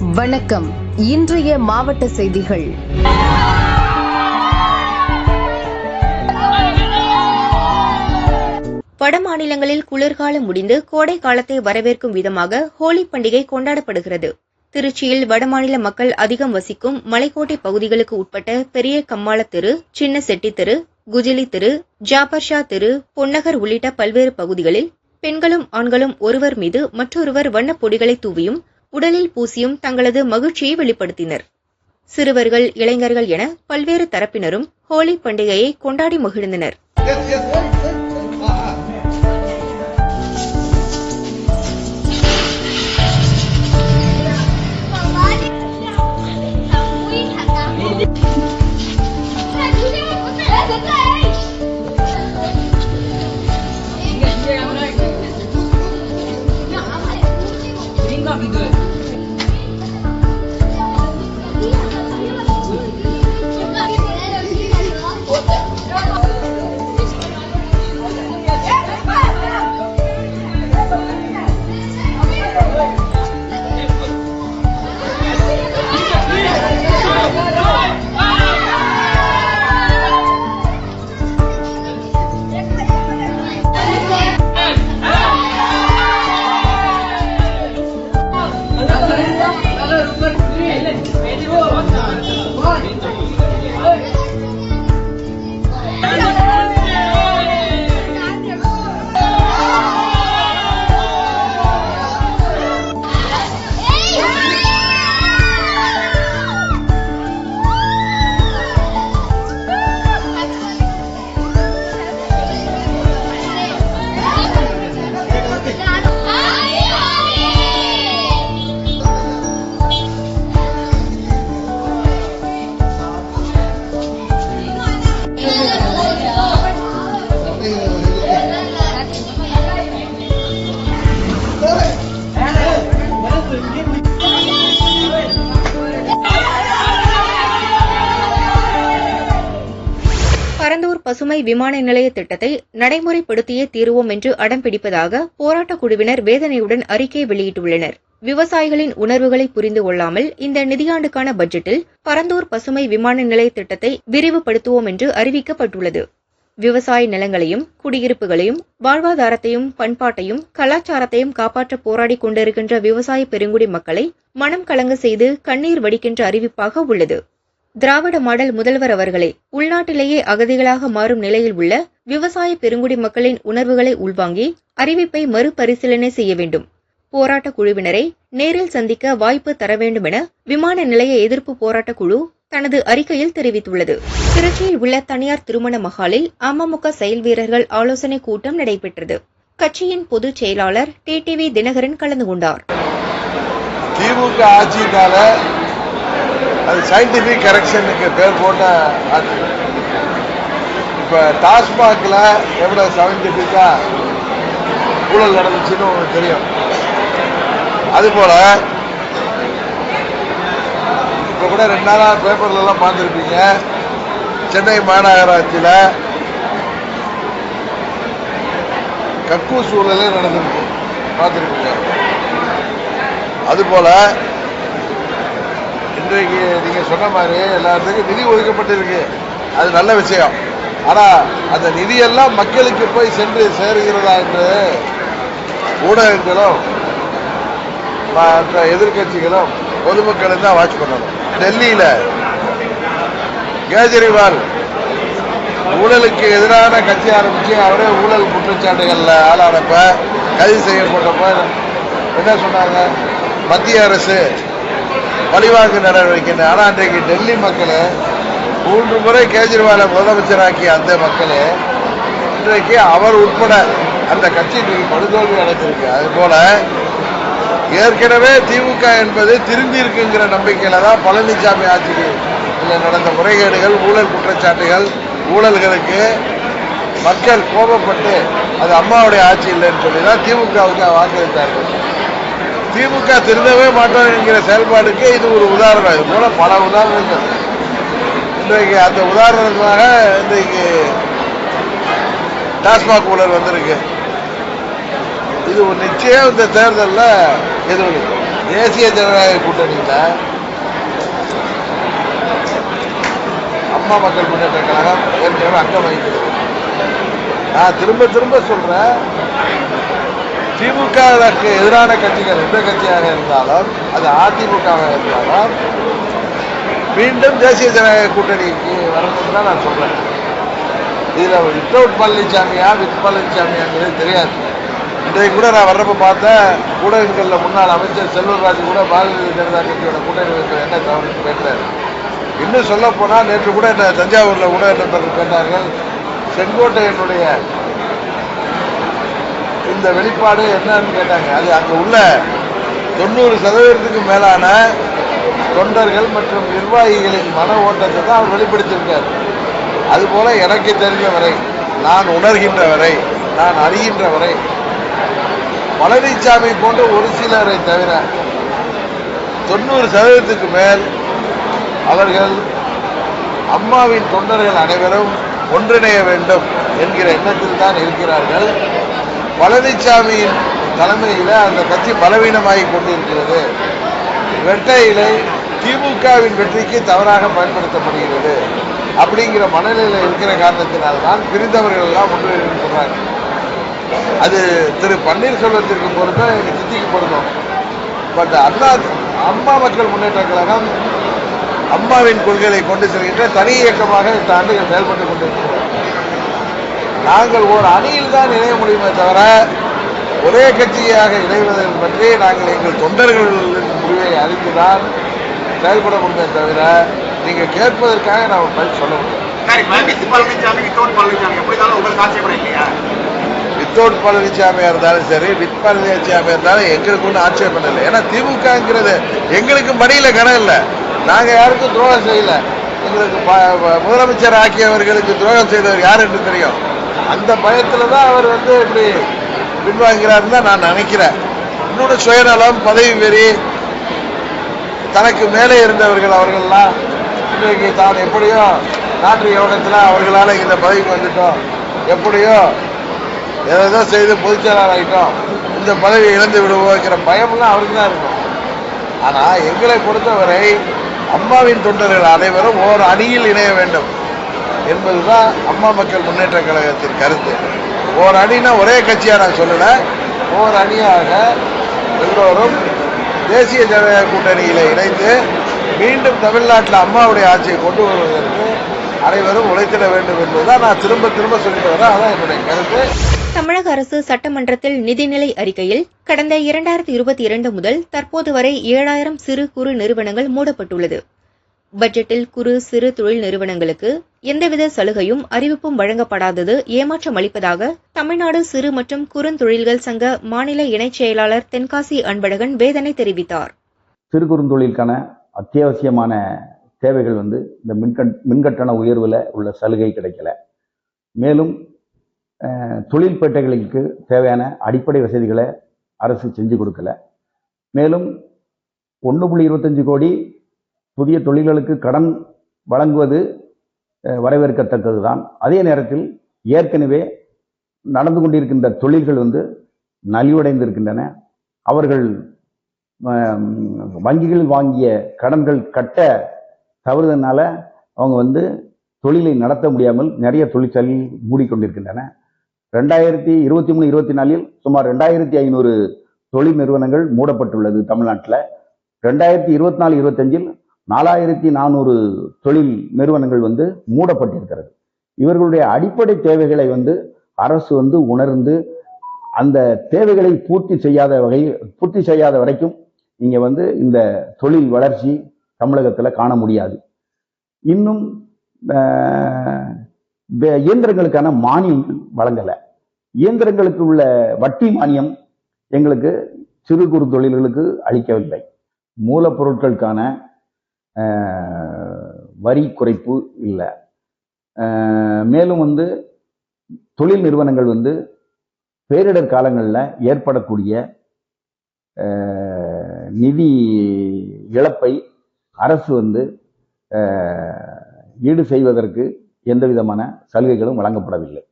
வணக்கம். இன்றைய மாவட்ட செய்திகள். வட மாநிலங்களில் குளிர்காலம் முடிந்து கோடை காலத்தை வரவேற்கும் விதமாக ஹோலி பண்டிகை கொண்டாடப்படுகிறது. திருச்சியில் வடமாநில மக்கள் அதிகம் வசிக்கும் மலைக்கோட்டை பகுதிகளுக்கு உட்பட்ட பெரிய கம்மாள தெரு சின்ன செட்டி தெரு குஜிலி தெரு ஜாபர்ஷா தெரு பொன்னகர் உள்ளிட்ட பல்வேறு பகுதிகளில் பெண்களும் ஆண்களும் ஒருவர் மீது மற்றொருவர் வண்ணப் பொடிகளை தூவியும் உடலில் பூசியும் தங்களது மகிழ்ச்சியை வெளிப்படுத்தினர். சிறுவர்கள் இளைஞர்கள் என பல்வேறு தரப்பினரும் ஹோலி பண்டிகையை கொண்டாடி மகிழ்ந்தனர். பரந்தூர் புதுமை விமான நிலைய திட்டத்தை நடைமுறைப்படுத்தியே தீருவோம் என்று அடம் பிடிப்பதாக போராட்டக் குழுவினர் வேதனையுடன் அறிக்கை வெளியிட்டுள்ளனர். விவசாயிகளின் உணர்வுகளை புரிந்து கொள்ளாமல் இந்த நிதியாண்டுக்கான பட்ஜெட்டில் பரந்தூர் பசுமை விமான நிலைய திட்டத்தை விரிவுபடுத்துவோம் என்று அறிவிக்கப்பட்டுள்ளது. விவசாய நிலங்களையும் குடியிருப்புகளையும் வாழ்வாதாரத்தையும் பண்பாட்டையும் கலாச்சாரத்தையும் காப்பாற்ற போராடி கொண்டிருக்கின்ற விவசாய பெருங்குடி மக்களை மனம் கலங்க செய்து கண்ணீர் வடிக்கின்ற அறிவிப்பாக உள்ளது. திராவிட மாடல் முதல்வர் அவர்களே உள்நாட்டிலேயே அகதிகளாக மாறும் நிலையில் உள்ள விவசாய பெருங்குடி மக்களின் உணர்வுகளை உள்வாங்கி அறிவிப்பை மறுபரிசீலனை செய்ய வேண்டும். போராட்டக் குழுவினரை நேரில் சந்திக்க வாய்ப்பு தர வேண்டும் என விமான நிலைய எதிர்ப்பு போராட்டக் குழு தனது அறிக்கையில் தெரிவித்துள்ளது. திருச்சியில் உள்ள தனியார் திருமண மகாலில் அமமுக செயல் வீரர்கள் ஆலோசனை கூட்டம் நடைபெற்றது. கட்சியின் பொதுச் செயலாளர் டிடிவி தினகரன் கலந்து கொண்டார். திமுக ஆட்சியினால அது சயின்டிஃபிக் கரெக்ஷனுக்கு பேர் போட்ட ஆட்சி இப்போ டாஸ்மாகில் எவ்வளோ சயின்டிஃபிக்காக ஊழல் நடந்துச்சுன்னு உங்களுக்கு தெரியும். அதுபோல் இப்போ கூட ரெண்டு நாளாக பேப்பர்ல பார்த்துருப்பீங்க. சென்னை மாநகராட்சியில் கக்கூஸ் ஊழலே நடந்திருக்கு. பார்த்துருப்பீங்க. அதுபோல் இன்றைக்கு நீங்கள் சொன்ன மாதிரி எல்லாத்துக்கும் நிதி ஒதுக்கப்பட்டிருக்கு. அது நல்ல விஷயம். ஆனால் அந்த நிதியெல்லாம் மக்களுக்கு போய் சென்று சேருகிறதா என்று ஊடகங்களும் மற்ற எதிர்க்கட்சிகளும் பொதுமக்களும் தான் வாட்ச் பண்ணணும். டெல்லியில் கேஜரிவால் ஊழலுக்கு எதிரான கட்சி ஆரம்பித்து அவரே ஊழல் குற்றச்சாட்டுகளில் ஆளானப்ப கைது செய்யப்பட்டப்ப என்ன சொன்னாங்க? மத்திய அரசு பழிவாங்கு நடவடிக்கை ஆனா அன்றைக்கு டெல்லி மக்கள் மூன்று முறை கேஜ்ரிவாலை முதலமைச்சராக்கிய அந்த மக்கள் இன்றைக்கு அவர் உட்பட அந்த கட்சி இன்றைக்கு படுதோல்வி அடைஞ்சிருக்கு அது போல ஏற்கனவே திமுக என்பது திரும்பி இருக்குங்கிற நம்பிக்கையில தான் பழனிசாமி ஆட்சிக்கு நடந்த முறைகேடுகள் ஊழல் குற்றச்சாட்டுகள் ஊழல்களுக்கு மக்கள் கோபப்பட்டு அது அம்மாவுடைய ஆட்சி இல்லைன்னு சொல்லி தான் திமுகவுக்கு வாக்களித்தார்கள். திமுக திருந்தவே மாட்டோம் என்கிற செயல்பாடுக்கு இது ஒரு உதாரணம். இது போல பல உதாரணங்கள். இன்றைக்கு அந்த உதாரணமாக இன்றைக்கு டாஸ்மாக் ஊழல் வந்திருக்கு. இது ஒரு நிச்சயம் இந்த தேர்தலில் எதிரொலிக்கும் தேசிய ஜனநாயக கூட்டணியில் அம்மா மக்கள் முன்னேற்ற கழகம் ஏற்கனவே அங்கம் வகிக்கிறது. நான் திரும்ப திரும்ப சொல்கிறேன் திமுகவிற்கு எதிரான கட்சிகள் எந்த கட்சியாக இருந்தாலும் அது அதிமுகவாக இருந்தாலும் மீண்டும் தேசிய ஜனநாயக கூட்டணிக்கு வரணும்னு தான் நான் சொல்றேன். இதுல வித்தவுட் பழனிசாமியா வித் பழனிசாமியாங்கிறது தெரியாது. இன்றைக்கு கூட நான் வர்றப்ப பார்த்தேன் ஊடகங்களில் முன்னாள் அமைச்சர் செல்வராஜ் கூட பாரதிய ஜனதா கட்சியோட கூட்டணி என்ன தவறு பேசுறாரு இன்னும் சொல்ல போனால் நேற்று கூட என்ன தஞ்சாவூர்ல ஊடக நண்பர்கள் கேட்டார்கள் செங்கோட்டையனுடைய இந்த வெளிப்பாடு என்னன்னு கேட்டாங்க. அது அங்க உள்ள தொண்ணூறு சதவீதத்துக்கு மேலான தொண்டர்கள் மற்றும் நிர்வாகிகளின் மன ஓட்டத்தை தான் அவர் வெளிப்படுத்தியிருக்கார். அதுபோல எனக்கு தெரிஞ்ச வரை நான் உணர்கின்ற வரை நான் அறிகின்ற வரை பழனிசாமி போன்ற ஒரு சிலரை தவிர தொண்ணூறு சதவீதத்துக்கு மேல் அவர்கள் அம்மாவின் தொண்டர்கள் அனைவரும் ஒன்றிணைய வேண்டும் என்கிற எண்ணத்தில் தான் இருக்கிறார்கள். பழனிசாமியின் தலைமையில் அந்த கட்சி பலவீனமாகி கொண்டிருக்கிறது. வெட்ட இலை திமுகவின் வெற்றிக்கு தவறாக பயன்படுத்தப்படுகிறது. அப்படிங்கிற மனநிலையில் இருக்கிற காரணத்தினால்தான் பிரிந்தவர்கள் எல்லாம் ஒன்று சொல்றாங்க. அது திரு பன்னீர்செல்வத்திற்கு பொருந்தும் எங்கள் சித்திக்கு பொருந்தும் பட் அண்ணா அம்மா மக்கள் முன்னேற்ற கழகம் அம்மாவின் கொள்கைகளை கொண்டு செல்கின்ற தனி இயக்கமாக இந்த ஆண்டுகள் செயல்பட்டுக் கொண்டிருக்கிறது. நாங்கள் ஒரு அணியில் தான் இணைய முடியுமே தவிர ஒரே கட்சியாக இணைவதை பற்றி நாங்கள் எங்கள் தொண்டர்களின் முடிவை அறிந்துதான் செயல்பட முடியுமே தவிர நீங்க கேட்பதற்காக நான் பதில் சொல்ல முடியும். வித்தவுட் பழனிசாமியா இருந்தாலும் சரி வித் பழனிசாமியா இருந்தாலும் எங்களுக்கு ஒன்றும் ஆட்சேபம் இல்லை. ஏன்னா திமுகங்கிறது எங்களுக்கு மடியில கணம் இல்லை. நாங்க யாருக்கும் துரோகம் செய்யல. எங்களுக்கு முதலமைச்சர் ஆக்கியவர்களுக்கு துரோகம் செய்தவர் யார் என்று தெரியும். அந்த பயத்துல தான் அவர் வந்து இப்படி பின்வாங்கிறாருன்னு தான் நான் நினைக்கிறேன். இன்னொன்று சுயநலம் பதவி வெறி தனக்கு மேலே இருந்தவர்கள் அவர்கள்லாம் இன்றைக்கு தான் எப்படியோ நாட்டு யோகத்தில் அவர்களால் இந்த பதவிக்கு வந்துட்டோம். எப்படியோ எதோ செய்து பொதுச்செயலாளர் ஆகிட்டோம் இந்த பதவியை இழந்து விடுவோங்கிற பயம்லாம் அவருக்கு தான் இருக்கும். ஆனால் எங்களை பொறுத்தவரை அம்மாவின் தொண்டர்கள் அனைவரும் ஓர் அணியில் இணைய வேண்டும். என்பதுதான் அம்மா மக்கள் முன்னேற்ற கழகத்தின் கருத்து. ஓர் அணினா ஒரே கட்சியா நான் சொல்லலை. ஓர் அணியாக எல்லோரும் தேசிய ஜனநாயக கூட்டணியில் இணைந்து மீண்டும் தமிழ்நாட்டில் அம்மாவுடைய ஆட்சியை கொண்டு வருவதற்கு அனைவரும் உழைத்திட வேண்டும் என்பதுதான் நான் திரும்ப திரும்ப சொல்லிட்டு வரேன். அதான் என்னுடைய கருத்து. தமிழக அரசு சட்டமன்றத்தில் நிதிநிலை அறிக்கையில் கடந்த இரண்டாயிரத்தி இருபத்தி இரண்டு முதல் தற்போது வரை ஏழாயிரம் சிறு குறு நிறுவனங்கள் மூடப்பட்டுள்ளது. பட்ஜெட்டில் குறு சிறு தொழில் நிறுவனங்களுக்கு எந்தவித சலுகையும் அறிவிப்பும் வழங்கப்படாதது ஏமாற்றம் அளிப்பதாக தமிழ்நாடு சிறு மற்றும் குறுந்தொழில்கள் சங்க மாநில இணைச் செயலாளர் தென்காசி அன்பழகன் வேதனை தெரிவித்தார். சிறு குறுந்தொழிலுக்கான அத்தியாவசியமான தேவைகள் வந்து இந்த மின்கட் மின்கட்டண உயர்வில் உள்ள சலுகை கிடைக்கல. மேலும் தொழில் பேட்டைகளுக்கு தேவையான அடிப்படை வசதிகளை அரசு செஞ்சு கொடுக்கல. மேலும் ஒன்று புள்ளி இருபத்தஞ்சு கோடி புதிய தொழில்களுக்கு கடன் வழங்குவது வரவேற்கத்தக்கது தான் அதே நேரத்தில் ஏற்கனவே நடந்து கொண்டிருக்கின்ற தொழில்கள் வந்து நலிவடைந்திருக்கின்றன. அவர்கள் வங்கிகள் வாங்கிய கடன்கள் கட்ட தவறுதனால அவங்க வந்து தொழிலை நடத்த முடியாமல் நிறைய தொழிற்சாலை மூடிக்கொண்டிருக்கின்றன. ரெண்டாயிரத்தி இருபத்தி மூணு இருபத்தி நாலில் சுமார் ரெண்டாயிரத்தி ஐநூறு தொழில் நிறுவனங்கள் மூடப்பட்டுள்ளது தமிழ்நாட்டில். ரெண்டாயிரத்தி இருபத்தி நாலு இருபத்தஞ்சில் நாலாயிரத்தி நானூறு தொழில் நிறுவனங்கள் வந்து மூடப்பட்டிருக்கிறது. இவர்களுடைய அடிப்படை தேவைகளை வந்து அரசு வந்து உணர்ந்து அந்த தேவைகளை பூர்த்தி செய்யாத வகை பூர்த்தி செய்யாத வரைக்கும் நீங்கள் வந்து இந்த தொழில் வளர்ச்சி தமிழகத்தில் காண முடியாது. இன்னும் இயந்திரங்களுக்கான மானியம் வழங்கலை. இயந்திரங்களுக்கு உள்ள வட்டி மானியம் எங்களுக்கு சிறு குறு தொழில்களுக்கு அளிக்கவில்லை. மூலப்பொருட்களுக்கான வரி குறைப்பு இல்லை. மேலும் வந்து தொழில் நிறுவனங்கள் வந்து பேரிடர் காலங்களில் ஏற்படக்கூடிய நிதி இழப்பை அரசு வந்து ஈடு செய்வதற்கு எந்த விதமான சலுகைகளும் வழங்கப்படவில்லை.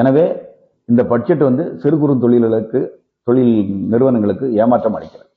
எனவே இந்த பட்ஜெட் வந்து சிறு குறு தொழில்களுக்கு தொழில் நிறுவனங்களுக்கு ஏமாற்றம் அளிக்கிறது.